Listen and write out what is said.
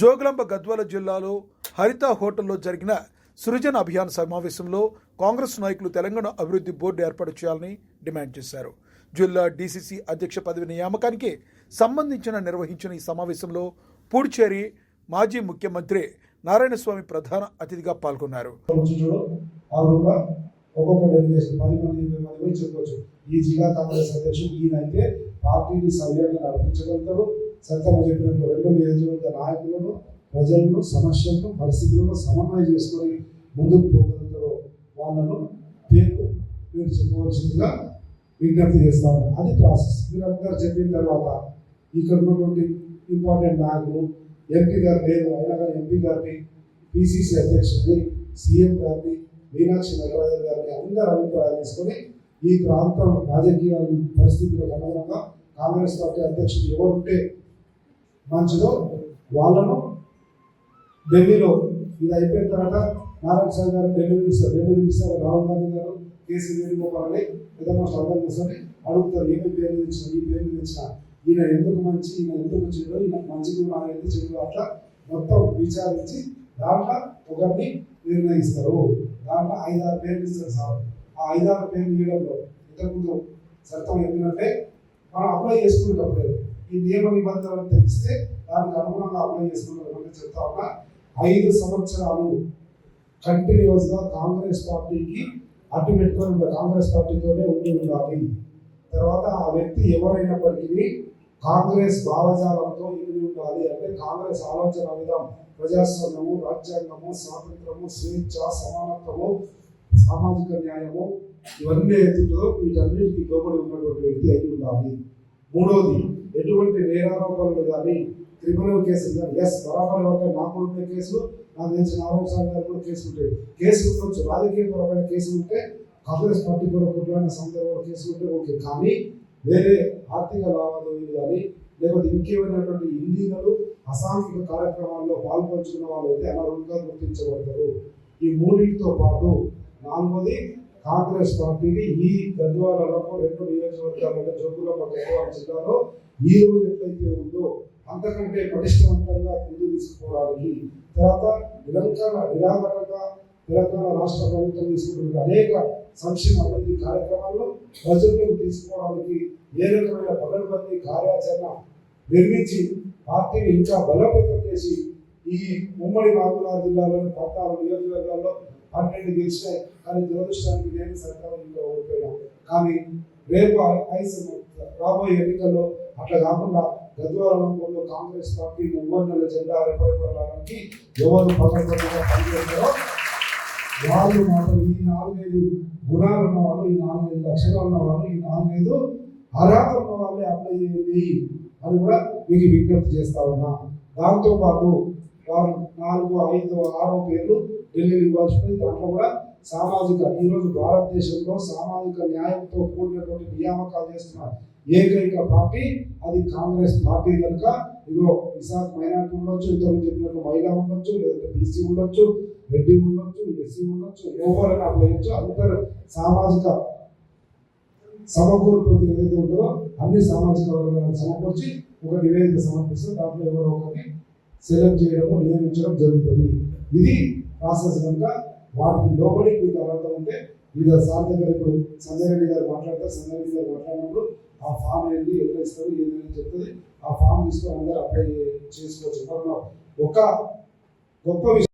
జోగులాంబ గద్వాల జిల్లాలో హరిత హోటల్లో జరిగిన సృజన అభియాన్ సమావేశంలో కాంగ్రెస్ నాయకులు తెలంగాణ అభివృద్ధి బోర్డు ఏర్పాటు చేయాలని డిమాండ్ చేశారు. జిల్లా డీసీసీ అధ్యక్ష పదవి నియామకానికి సంబంధించిన నిర్వహించిన ఈ సమావేశంలో పూడ్చేరి మాజీ ముఖ్యమంత్రి నారాయణస్వామి ప్రధాన అతిథిగా పాల్గొన్నారు. ఒక్కొక్క డెలిగేషన్ పది మంది ఇరవై మంది కూడా ఈ జిల్లా కాంగ్రెస్ అధ్యక్షుడు ఈయనైతే పార్టీని సవ్యంగా నడిపించగలుగుతారు. సత్యమ చెప్పినట్లు రెండు నియోజకవర్గ నాయకులను ప్రజలను సమస్యలను పరిస్థితులను సమన్వయం చేసుకొని ముందుకు పోగలుగుతారో వాళ్ళను పేరు మీరు చెప్పవలసిందిగా విజ్ఞప్తి చేస్తాము అది ప్రాసెస్ మీరు అందరు చెప్పిన తర్వాత ఇక్కడ ఉన్నటువంటి ఇంపార్టెంట్ నాయకులు ఎంపీ గారు లేరు అయినా కానీ ఎంపీ గారిని పిసిసి అధ్యక్షుడిని సీఎం గారిని మీనాక్షి నటరాజన్ గారిని అందరూ అభిప్రాయాలు తీసుకొని ఈ ప్రాంతం రాజకీయ పరిస్థితులకు అనుగుణంగా కాంగ్రెస్ పార్టీ అధ్యక్షుడు ఎవరుంటే మంచిదో వాళ్ళను ఢిల్లీలో ఇది అయిపోయిన తర్వాత నారాయణ స్వామి గారు ఢిల్లీ పిలుస్తారు. ఢిల్లీ పిలుస్తారు. రాహుల్ గాంధీ గారు కేసీ వేణుగోపాలని పెద్ద మాస్టర్ అందరూ కూర్చొని అడుగుతారు ఏమి పేరు తెచ్చిన ఈ పేరు తెచ్చిన? ఈయన ఎందుకు మంచి ఈయన ఎందుకు చెడు ఈయన మంచి గుణం అనేది చెడు? అట్లా మొత్తం విచారించి దాంట్లో ఒకరిని నిర్ణయిస్తారు. దాంట్లో ఐదారు పేర్లు ఇస్తారు సార్. ఆ ఐదారు పేర్లు ఇవ్వడంలో ఇంతకుముందు చట్టం ఏంటంటే మనం అప్లై చేసుకునేటప్పుడు ఈ నియమ నిబంధనలు తెలిస్తే దానికి అనుగుణంగా అప్లై చేసుకున్నటువంటి చెప్తా ఉన్నా ఐదు సంవత్సరాలు కంటిన్యూస్గా కాంగ్రెస్ పార్టీకి అడ్డు పెట్టుకొని ఉండాలి కాంగ్రెస్ పార్టీతోనే ఉండి ఉండాలి. తర్వాత ఆ వ్యక్తి ఎవరైనప్పటికీ కాంగ్రెస్ భావజాలంతో ఇమిడి ఉండాలి అంటే కాంగ్రెస్ ఆలోచన విధానం ప్రజాస్వామ్యము రాజ్యాంగము స్వాతంత్రము స్వేచ్ఛ సమానత్వము సామాజిక న్యాయము ఇవన్నీ ఎదుగుతుందో వీటన్నిటికీ లోబడి ఉన్నటువంటి వ్యక్తి అయి ఉండాలి. మూడోది ఎటువంటి నేరారోపణలు కానీ క్రిమినల్ కేసులు కానీ ఎస్ బరాబర్ ఎవరికైనా నాకు ఉండే కేసులు నాకు తెలిసిన ఆరోపణ గారు కూడా కేసు ఉంటాయి. కేసు ఉండొచ్చు రాజకీయపరమైన కేసు ఉంటే కాంగ్రెస్ పార్టీ కూడా కొట్లాడిన సందర్భంలో కేసు ఉంటే ఓకే. కానీ వేరే ఆర్థిక లావాదేవీలు కానీ లేకపోతే ఇంకేమైనటువంటి ఇల్లీగలు అసాంఘిక కార్యక్రమాల్లో పాల్పంచుకున్న వాళ్ళు అయితే అనర్హులుగా గుర్తించబడతారు. ఈ మూడింటితో పాటు నాలుగోది కాంగ్రెస్ పార్టీని ఈ గద్వాలలో రెండు నియోజకవర్గాలలో జోగులమ్మ గద్వాల జిల్లాలో ఈ రోజు ఎట్లయితే ఉందో అంతకంటే పటిష్టవంతంగా ముందు తీసుకుపోవడానికి తర్వాత నిరంతర నిరాకరంగా తెలంగాణ రాష్ట్ర ప్రభుత్వం తీసుకుంటున్న అనేక సంక్షేమ అభివృద్ధి కార్యక్రమాల్లో ప్రజల్లోకి తీసుకోవడానికి ఏ రకమైన పగడబందీ కార్యాచరణ నిర్మించి పార్టీని ఇంకా బలోపేతం చేసి ఈ ఉమ్మడి మహబూబ్నగర్ జిల్లాలోని పద్నాలుగు నియోజకవర్గాల్లో పన్నెండు గెలిచినాయి కానీ దురదృష్టానికి నేను సర్కారంలో ఓడిపోయాను. కానీ రేపు ఐదు రాబోయే ఎన్నికల్లో అట్లా కాకుండా గద్వాలంలో కాంగ్రెస్ పార్టీ ఉమ్మడి జెండా రేపడడానికి ఎవరు పదకొండుగా పనిచేస్తారో వాళ్ళు మాత్రం ఈ నాలుగైదు గుణాలు ఉన్న వాళ్ళు ఈ నాలుగైదు లక్షణాలు ఉన్న వాళ్ళు ఈ నాలుగైదు అర్హత ఉన్న వాళ్ళే అప్లై చేయండి అని కూడా మీకు విజ్ఞప్తి చేస్తా ఉన్నా. దాంతోపాటు వారు నాలుగు ఐదు ఆరో పేర్లు ఢిల్లీకి ఇవ్వాల్సి దాంట్లో కూడా సామాజిక ఈరోజు భారతదేశంలో సామాజిక న్యాయంతో కూడినటువంటి నియామకాలు చేస్తున్న ఏకైక పార్టీ అది కాంగ్రెస్ పార్టీ కనుక. ఇదిగో విశాఖ మైనార్టీ ఉండొచ్చు ఇంతకు చెప్పినట్టు మహిళ ఉండొచ్చు లేదంటే బీసీ ఉండొచ్చు రెడ్డి ఉండొచ్చు ఎస్సీ ఉండొచ్చు ఎవరైనా అప్లయించు అందరు సామాజిక సమకూర్పు ఏదైతే ఉంటుందో అన్ని సామాజిక వర్గాలను సమకూర్చి ఒక నివేదిక సమర్పిస్తే దాంట్లో ఎవరో ఒకరిని సెలెక్ట్ చేయడము నియమించడం జరుగుతుంది. ఇది ప్రాసెస్ కనుక వాటికి లోబడి మీకు అర్హత ఉంటే ఇది సార్ దగ్గర ఇప్పుడు సంజయ్ రెడ్డి గారు మాట్లాడతారు. సంజయ్ రెడ్డి గారు మాట్లాడినప్పుడు ఆ ఫామ్ ఏంటి ఎట్లా ఇస్తారు ఏంటని చెప్తుంది ఆ ఫామ్ తీసుకొని అందరూ అప్లై చేసుకోవచ్చు. ఒక గొప్ప విషయం